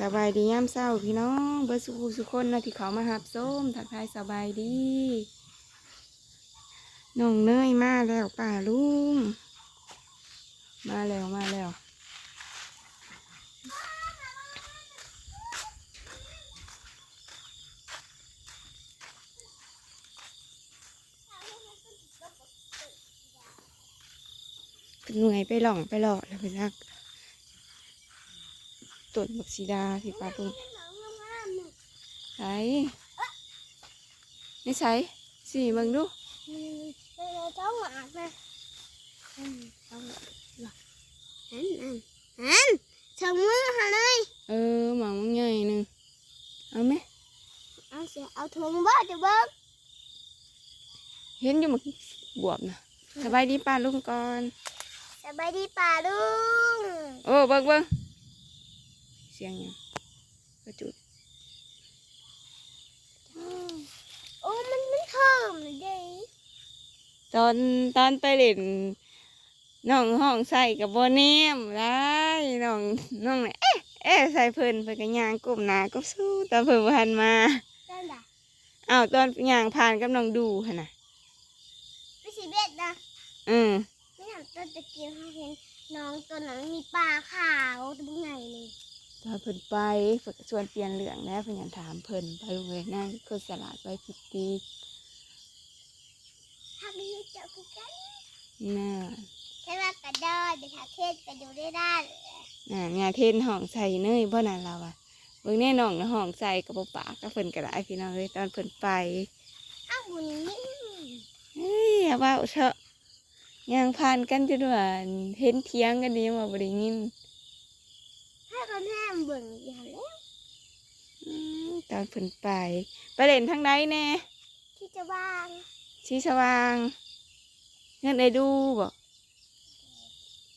สบายดียามเศร้าพี่น้องเบิร์สุขสุขคนนะที่เขามาหับส้มทักทายสบายดีน้องเนยมาแล้วป่าลุงมาแล้วมาแล้วเหนื่อยไปหล่องไปหล่อแล้วไปรัก ต้นบักซีดาพี่ป้าลุงใส่ไม่ใส่สี่เบิ่งดู cháu ngọt nè cháu ngọt hán hán chồng mưa hà ơi เออหมามันใหญ่หนึ่งเอาไหม ao sẽ ao thường bớt cho bớt เห็นอยู่หมักบวบนะสบายดีป้าลุงก่อน sẽ bay đi bà luôn โอ้เบิ่งเบิ่งเสียงหยังกระจุด ô mình mình thơm rồi đi ตอนตอนไปเล่นน้องห้องใส่กับโบเนมได้น้องน้องเนี่ยเอ๊ะเอ๊ะใส่เพิ่นเพิ่นก็ย่างก้มหน้าก้มสู้ตอนเพิ่นบ่ทันมา đây là อ้าวตอนย่างผ่านกับน้องดูหั่นน่ะ cái gì biết nè อืมไม่ทำต้นตะเกียงเขาเห็นน้องตัวนั้นมีปลาขาวตัวใหญ่เลย ตอนเพิ่นไปเพิ่นก็ชวนเปลี่ยนเรื่องแล้วเพิ่นอยากถามเพิ่นไปโรงเรียนนั่นคือสลัดไว้พิตีถ้าไม่รู้จักคือกันน่าใช่ว่ากระดอนเดี๋ยวถ้าเทศกระดูได้ได้น่ะงาเทนห้องใส่เนยบ่นั่นเราอะเบิ่งแน่น้องนะห้องใส่กับบ่ปากกับเพิ่นก็ได้พี่น้องเอ้ยตอนเพิ่นไปอ้าวบุญนี่เฮ้ยอย่าเว้าเถอะย่างผ่านกันจนว่าเห็นเถียงกันนี่ยังว่าบ่ได้ยินถ้า คนแห้มเบิ่งอย่างแล้วอืมตอนเพิ่นไป ไปเล่นทางใดแน่ที่จะวางชีสว่าง เงินได้ดูบ่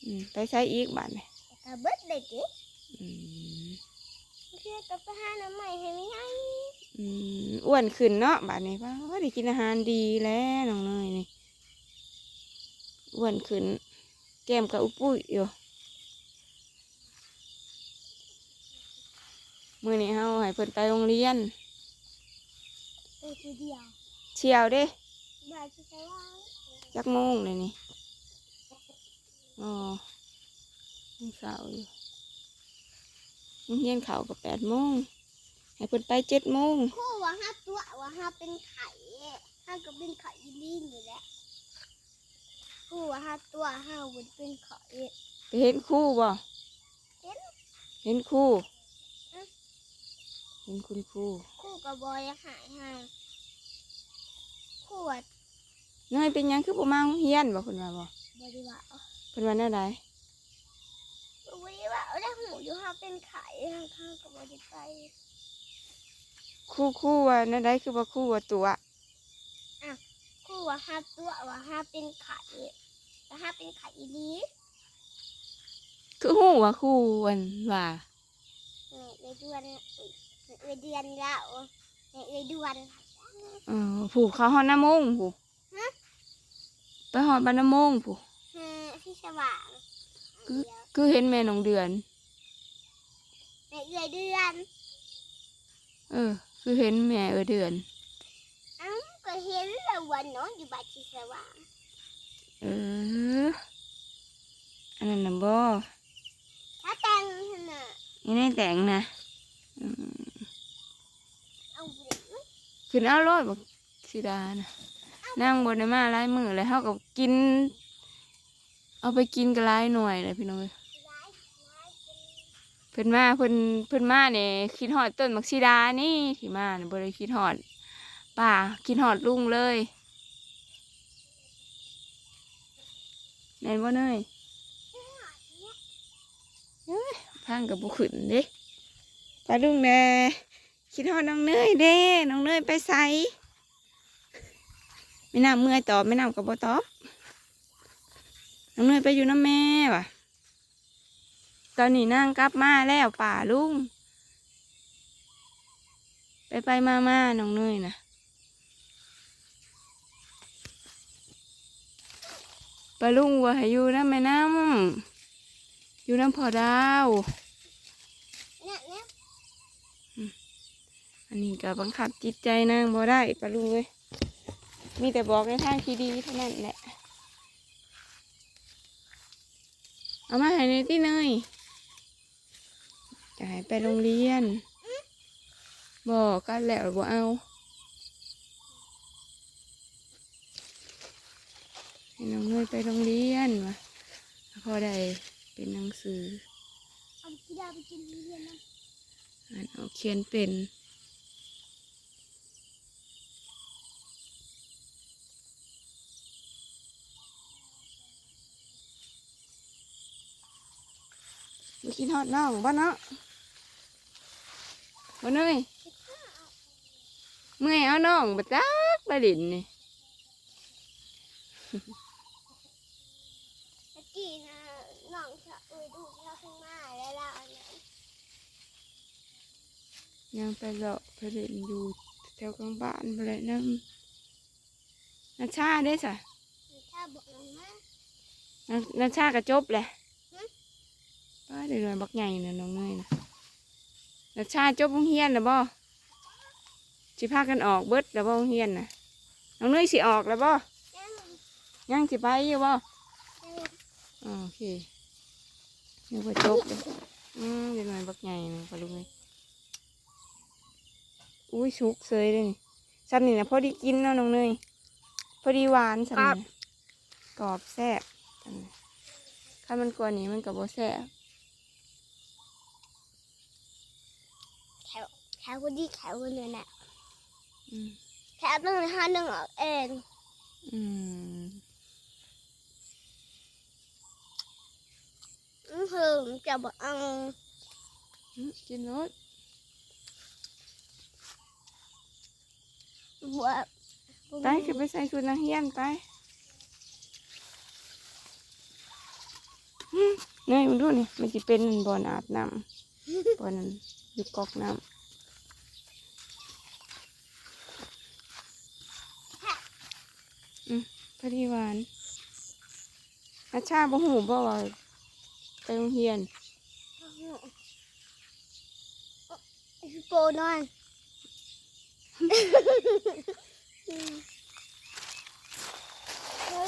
อืมไปใช้อีกบัดนี่แต่ก็เบิดเลยจิอืมเพื่อกับไปหาน้ำใหม่ให้ไม่ยังอืมอ้วนขึ้นเนาะบัดนี้ว่าว่าได้กินอาหารดีแล้วน้องเนยนี่อ้วนขึ้น แก้มกับอุปุยอยู่ มื้อนี้เฮาให้เพิ่นไปโรงเรียนเออทีเดียวเชียวเด้บายที่จะวางจักโมงเลยนี่อ๋อยังเสาร์อยู่โรงเรียนเขากับแปดโมงให้เพิ่นไปเจ็ดโมงคู่ว่าห้าตัวว่าห้าเป็นไข่ห้าก็เป็นไข่ยีลีนอยู่แล้วคู่ว่าห้าตัวห้าเป็นเป็นไข่ไปเห็นครู่บ่เห็น เห็นครู่อืมเห็นคุณครูคู่กับบอยหายห้าคู่ว่าน้อยเป็นหยังคือบ่มาโรงเรียนบ่เพิ่นว่าบ่บริวารเพิ่นว่าแนวใดบริวารเอาได้หูอยู่ห้าเป็นไข่ห้าข้างกับบริไปครู่ครู่ว่าแนวใดคือบ่ครู่ว่าตัวคู่ว่าห้าตัวว่าห้าเป็นไข่แต่ห้าเป็นไข่ยีลีคือฮู้ว่าครู่อันว่าในเดือน ในเดือนแล้วในเดือนเออผู้เขาฮอดน้ำมงผู้ฮะไปฮอดบ้านน้ำมงผู้ที่สว่างคือเห็นแม่น้องเดือน ในเดือนเดือนเออ คือเห็นแม่เออเดือนอ้าวก็เห็นแล้ววันน้องอยู่บ้านที่สว่างเอออันนั้นนะบ่ถ้าแต่งน่ะยังได้แต่งนะอืมเอาไปเลย ขึ้นเอารถบอกสิดานะนั่งบนได้มาหลายมือเลยเฮากับกิน เอาไปกินกันหลายหน่วยเลยพี่น้องเอ้ยเพิ่นมาเพิ่นเพิ่นมาเนี่ยคิดฮอดต้นมักซีดานี่ที่มาเนี่ยบ่ได้คิดฮอดป่าคิดฮอดลุงเลยแม่นบ่เนยเอ้ยพังกับบุขึ้นเด้ปลาลุงแน่ คิดฮอดน้องเนยเด้ น้องเนยไปใส่ไม่น่าเมื่อยตอบไม่น่ากับบ่ตอบน้องเนยไปอยู่น้ำแม่ว่ะ ตอนนี้นั่งกลับมาแล้วป่าลุง ไปไปมามาน้องเนยนะปลาลุงว่าให้อยู่น้ำแม่น้ำอยู่น้ำพอดาว เนี่ยเนี่ย อันนี้ก็บังคับจิตใจนางบ่ได้ปะลุงเว้ยมีแต่บอกในทางที่ดีเท่านั้นแหละ เอามาให้ในที่เนยจะให้ไปโรงเรียน บอกกันแล้วบ่เอาให้น้องเนยไปโรงเรียนวะพอได้เป็นหนังสือเอากีฬาไปกินทุเรียนนะอ่านออกเขียนเป็น มากินฮอดน้องบ้านเนาะบ้านเอ้ยเมื่อยเอาน้องมาจักไปดินนี่ตะกี้นะน้องจะเอ้ยดูที่เราข้างหน้าแล้วล่ะอันนั้นยังไปเลาะไปเล่นอยู่แถวกลางบ้านไปเลยนั่งนาชาได้สะถ้าบอกน้องนะนานาชากระจบแหละหึป้า เดี๋ยวบักใหญ่น่ะน้องเนยนะนาชาจบโรงเรียนแล้วบ่สิพากันออกเบิดแล้วบ่โรงเรียนน่ะน้องเนยสิออกแล้วบ่ยังยังสิไปอยู่บ่ยังอ๋อโอเคนึกว่าจบเลยอืมเดี๋ยวหน่อยบักใหญ่นะปลาลุงเลยอุ้ยสุกเสยเลยนี่สันนี่นะพอดีกินเนาะน้องเนยพอดีหวานสันนี่นะกรอบแซ่บสันน่ะถ้ามันกว่านี้มันกับโบแซ่บ แถว แถวคนที่แถวคนเดียวน่ะอืมแถวหนึ่งห้าหนึ่งออกเองอืมอือหือจะบอกเอาอืมกินรสหัวไปคือไปใส่ชุดนักเรียนไปอืมเนยมึงดูนี่มันจะเป็นบ่อนอาบน้ำบ่อนนั้นอยู่กอกน้ำ พอดีหวานอาชาบ่หูบ่ว่าไปโรงเรียนโปนอน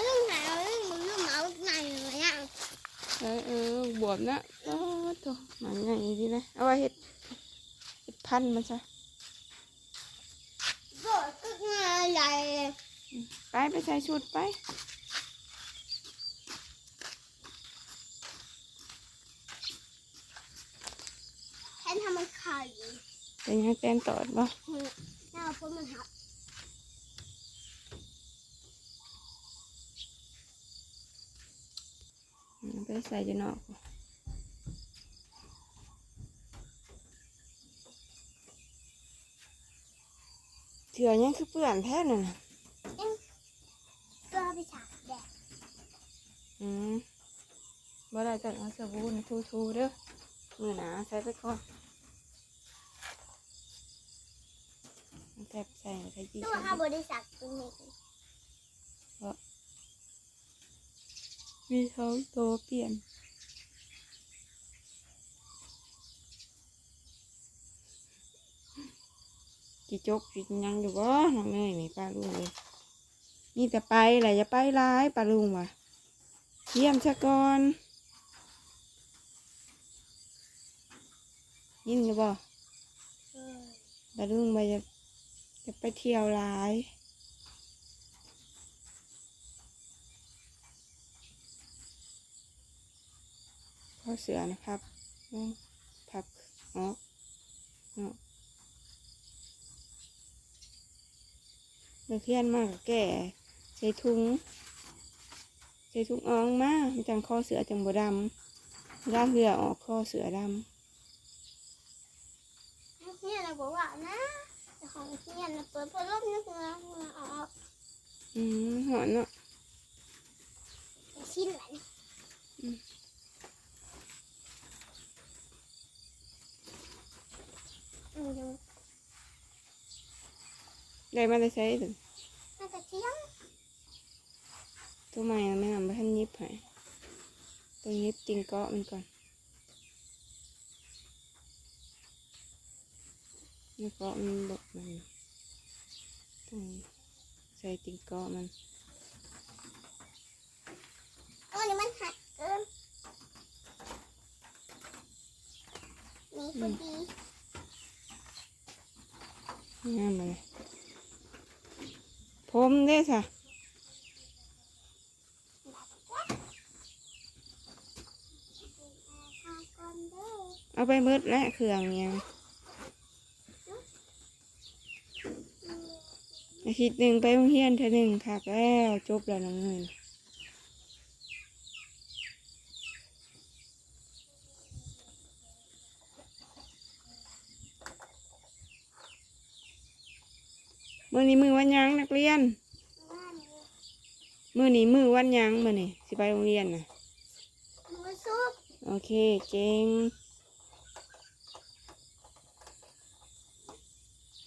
เรื่องไหาเรื่องมันเรื่องเมาไหนเลยอะเออเออบวบนะโอ้โตมันใหญ่ดีนะเอาไว้เฮ็ดเฮ็ดพันมันซะ ก็ก็งานใหญ่ ไปไปใส่ชุดไป แทนทำมันไข่เป็นยังแตนตอดบ่หน้าพ้นมันหักอืมไปใส่จะนอกเถื่อยังคือเปื่อนแท้นั่น น่ะก็ไปฉากแดดอืมบ่ได้จัดเอาสบู่นี่ทูๆเด้อมือหนาใส่ไปก่อนแทบใส่ใส่จีตัวห้าบริษัทตรงนี้มีเขาโตวเปลี่ยน จีจกจียังอยู่บ่น้องเนยนี่ป้าลุงเลย นี่แต่ไปแหละอย่าไปร้ายป้าลุงว่ะ เยี่ยมซะก่อนยินอยู่บ่ป้าลุงไปจะจะไปเที่ยวร้ายข้อเสือนะครับลงพับออกเนาะเลือกเทียนมากแก่ ส่ถุงใส่ถุงอ่องมามันจังข้อเสือจังบดำล่างเรือออกข้อเสือดเนี่ยเราบอกว่านะแต่ของเนี่ยเราเปิดพัดลมนึกนะออกำอืมหอนเนาะชิ้นไหนอืมได้มาได้ใช้ถึง น่าจะเที่ยง ตัวใหม่น่ะไม่นำไปให้ยิบให้ตัวยิบจริงเกาะมันก่อนนี่เกาะมันบกมันต้องใส่ติงเกาะมันโอ้นี่มันหัดเกินนี่พอดีงามเลยผมเด้สะ ทางก่อนเด้อ เอา ไปเบิดและเครื่องเนี่ยอาทิตย์หนึ่งไปโรงเรียนเท่าหนึ่งค่ะแล้วจบแล้วน้องเงินมื่อนี้มือวันหยังนักเรียนบ้านนี้มือนี้มือวันหยังมือนี้สิไปโรงเรียนน่ะมือซุปโอเคเก่ง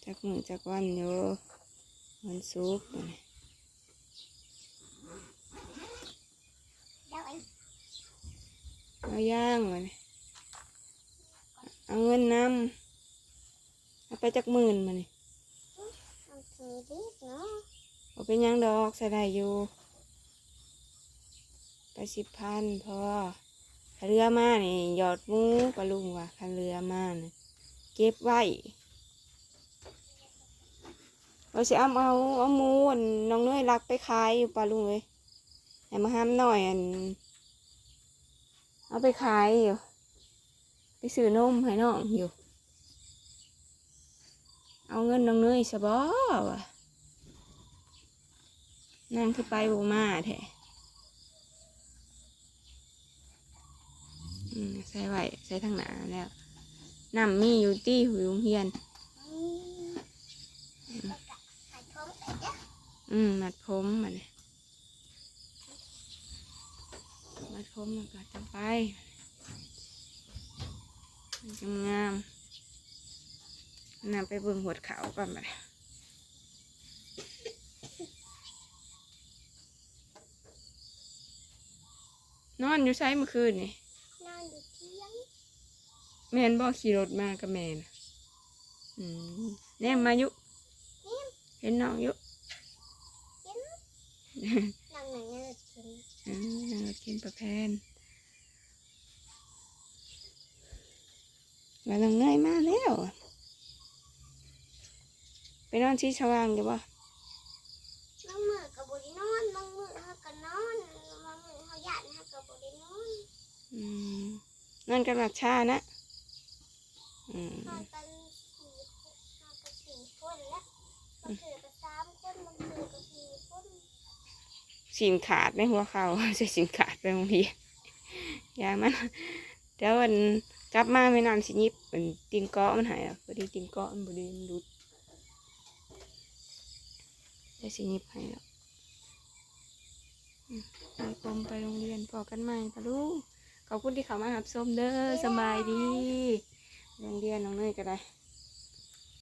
จักมือจักวันอยู่วันศุกร์มื้อนี้เดี๋ยวไอ้เอาย่างมานี่เอาเงินนำเอาไปจักหมื่นมานี่เอาสีดิเอาเป็นยังดอกใส่ได้อยู่ ไปสิบพันพอถ้าเรือมานี่หยอดมูปลาลุงว่ะคันเรือมานี่เก็บไว้ เราสิเอาเอาเอาหมูอันน้องเนยรักไปขายอยู่ปลาลุงเลยให้มาห้ามหน่อยอัน เอาไปขายอยู่ ไปซื้อนมให้น้องอยู่ เอาเงินน้องเนยสบอวะนางคือไปบูมาแท้อืมใส่ไหวใส่ทางหนาแล้วน้ำมีอยู่ที่หูโรงเฮียน อืมแล้วก็ใส่ท้องใส่เด้อ อืมมัดผมมาเนี่ยมัดผมแล้วก็จะไปมันจะงามนำไปเบิ่งหัวดเขาก่อนมานอนอยู่ใช้เมื่อคืนนี่นอนอยู่เที่ยงแมนบ่ขี่รถมากับแมนอืมแนมมายู่นี่เห็นน้องอยู่ นั่งไหนเงินกินอืมนั่งรถกินประแพนมาลงเงยมาแล้วไปนอนที่สว่างอยู่บ่บางมือกับบริโนอนบางมือเขาก็นอนบางมือเขาหยาดเขากับบริโนอนอืมนอนกันหลับชานะอืมนอนกันสี่คนนอนกันสี่คนแล้วบางคืนก็สามคนบางคืนก็สี่คน สินขาดในหัวเขาใส่สินขาดไปโรงเรียนอย่ามันเดี๋ยววันกลับมาไม่นานสิยิบเป็นตีนเกาะมันหายอะพอดีตีนเกาะมันพอดีมันรุดเดี๋ยวสิยิบให้แล้วอืมไปกลมไปโรงเรียนพอกันใหม่ปะลูกขอบคุณที่เขามาหับส้มเด้อสบายดี โรงเรียนน้องเนยก็ได้